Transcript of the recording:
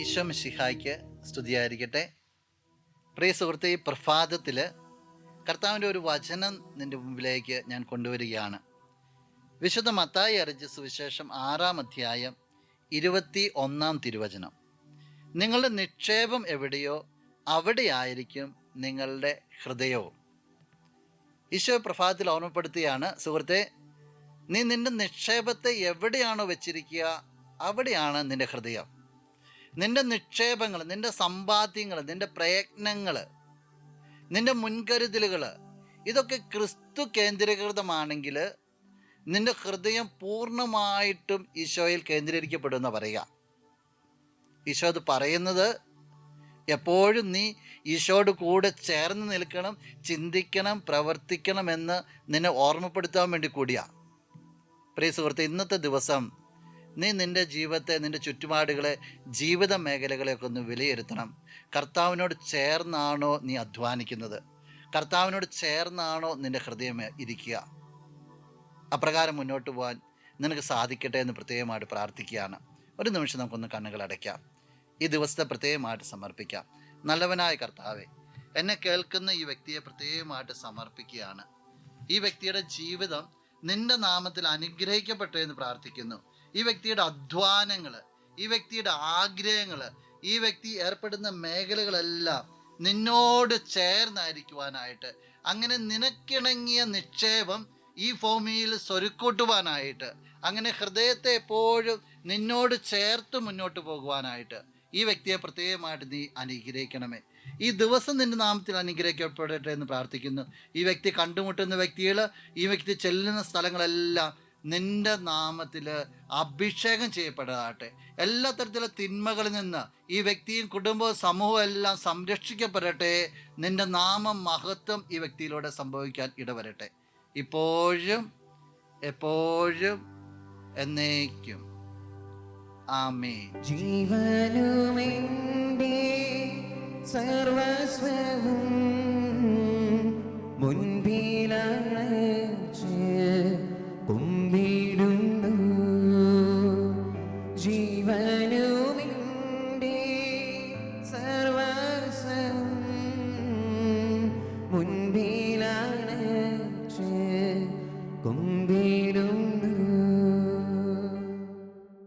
ഈശോ മിശിഹായ്ക്ക് സ്തുതിയായിരിക്കട്ടെ. പ്രിയ സുഹൃത്തെ ഈ പ്രഭാതത്തിൽ കർത്താവിന്റെ ഒരു വചനം നിന്റെ മുമ്പിലേക്ക് ഞാൻ കൊണ്ടുവരികയാണ്. വിശുദ്ധ മത്തായി അറിയിച്ച സുവിശേഷം ആറാം അധ്യായം ഇരുപത്തി ഒന്നാം തിരുവചനം. നിങ്ങളുടെ നിക്ഷേപം എവിടെയോ അവിടെയായിരിക്കും നിങ്ങളുടെ ഹൃദയവും. ഈശോ പ്രഭാതത്തിൽ ഓർമ്മപ്പെടുത്തുകയാണ് സുഹൃത്തെ നീ നിന്റെ നിക്ഷേപത്തെ എവിടെയാണോ വെച്ചിരിക്കുക അവിടെയാണ് നിന്റെ ഹൃദയം. നിന്റെ നിക്ഷേപങ്ങൾ നിന്റെ സമ്പാദ്യങ്ങൾ നിന്റെ പ്രയത്നങ്ങൾ നിന്റെ മുൻകരുതലുകൾ ഇതൊക്കെ ക്രിസ്തു കേന്ദ്രീകൃതമാണെങ്കിൽ നിന്റെ ഹൃദയം പൂർണമായിട്ടും ഈശോയിൽ കേന്ദ്രീകരിക്കപ്പെടുമെന്ന് പറയുക. ഈശോ അത് പറയുന്നത് എപ്പോഴും നീ ഈശോയോട് കൂടെ ചേർന്ന് നിൽക്കണം ചിന്തിക്കണം പ്രവർത്തിക്കണം എന്ന് നിന്നെ ഓർമ്മപ്പെടുത്താൻ വേണ്ടി കൂടിയാണ് പ്രിയ സുഹൃത്തെ ഇന്നത്തെ ദിവസം നീ നിന്റെ ജീവിതത്തെ നിന്റെ ചുറ്റുപാടുകളെ ജീവിത മേഖലകളെയൊക്കെ ഒന്ന് വിലയിരുത്തണം. കർത്താവിനോട് ചേർന്നാണോ നീ അധ്വാനിക്കുന്നത്? കർത്താവിനോട് ചേർന്നാണോ നിന്റെ ഹൃദയം ഇരിക്കുക? അപ്രകാരം മുന്നോട്ട് പോകാൻ നിനക്ക് സാധിക്കട്ടെ എന്ന് പ്രത്യേകമായിട്ട് പ്രാർത്ഥിക്കുകയാണ്. ഒരു നിമിഷം നമുക്കൊന്ന് കണ്ണുകൾ അടയ്ക്കാം. ഈ ദിവസത്തെ പ്രത്യേകമായിട്ട് സമർപ്പിക്കാം. നല്ലവനായ കർത്താവെ എന്നെ കേൾക്കുന്ന ഈ വ്യക്തിയെ പ്രത്യേകമായിട്ട് സമർപ്പിക്കുകയാണ്. ഈ വ്യക്തിയുടെ ജീവിതം നിന്റെ നാമത്തിൽ അനുഗ്രഹിക്കപ്പെട്ടു എന്ന് പ്രാർത്ഥിക്കുന്നു. ഈ വ്യക്തിയുടെ അധ്വാനങ്ങൾ ഈ വ്യക്തിയുടെ ആഗ്രഹങ്ങൾ ഈ വ്യക്തി ഏർപ്പെടുന്ന മേഖലകളെല്ലാം നിന്നോട് ചേർന്നായിരിക്കുവാനായിട്ട് അങ്ങനെ നിനക്കിണങ്ങിയ നിക്ഷേപം ഈ ഭൂമിയിൽ സ്വരുക്കൂട്ടുവാനായിട്ട് അങ്ങനെ ഹൃദയത്തെ എപ്പോഴും നിന്നോട് ചേർത്ത് മുന്നോട്ട് പോകുവാനായിട്ട് ഈ വ്യക്തിയെ പ്രത്യേകമായിട്ട് നീ അനുഗ്രഹിക്കണമേ. ഈ ദിവസം നിന്റെ നാമത്തിൽ അനുഗ്രഹിക്കപ്പെടട്ടെ എന്ന് പ്രാർത്ഥിക്കുന്നു. ഈ വ്യക്തി കണ്ടുമുട്ടുന്ന വ്യക്തികൾ ഈ വ്യക്തി ചെല്ലുന്ന സ്ഥലങ്ങളെല്ലാം നിന്റെ നാമത്തിൽ അഭിഷേകം ചെയ്യപ്പെടാട്ടെ എല്ലാ തരത്തിലുള്ള തിന്മകളിൽ നിന്ന് ഈ വ്യക്തിയും കുടുംബവും സമൂഹവും എല്ലാം സംരക്ഷിക്കപ്പെടട്ടെ. നിന്റെ നാമം മഹത്വം ഈ വ്യക്തിയിലൂടെ സംഭവിക്കാൻ ഇടവരട്ടെ. ഇപ്പോഴും എപ്പോഴും എന്നേക്കും. ആമേ ജീവനുമെന്റെ സർവസ്വവും മുൻപിലാണ്.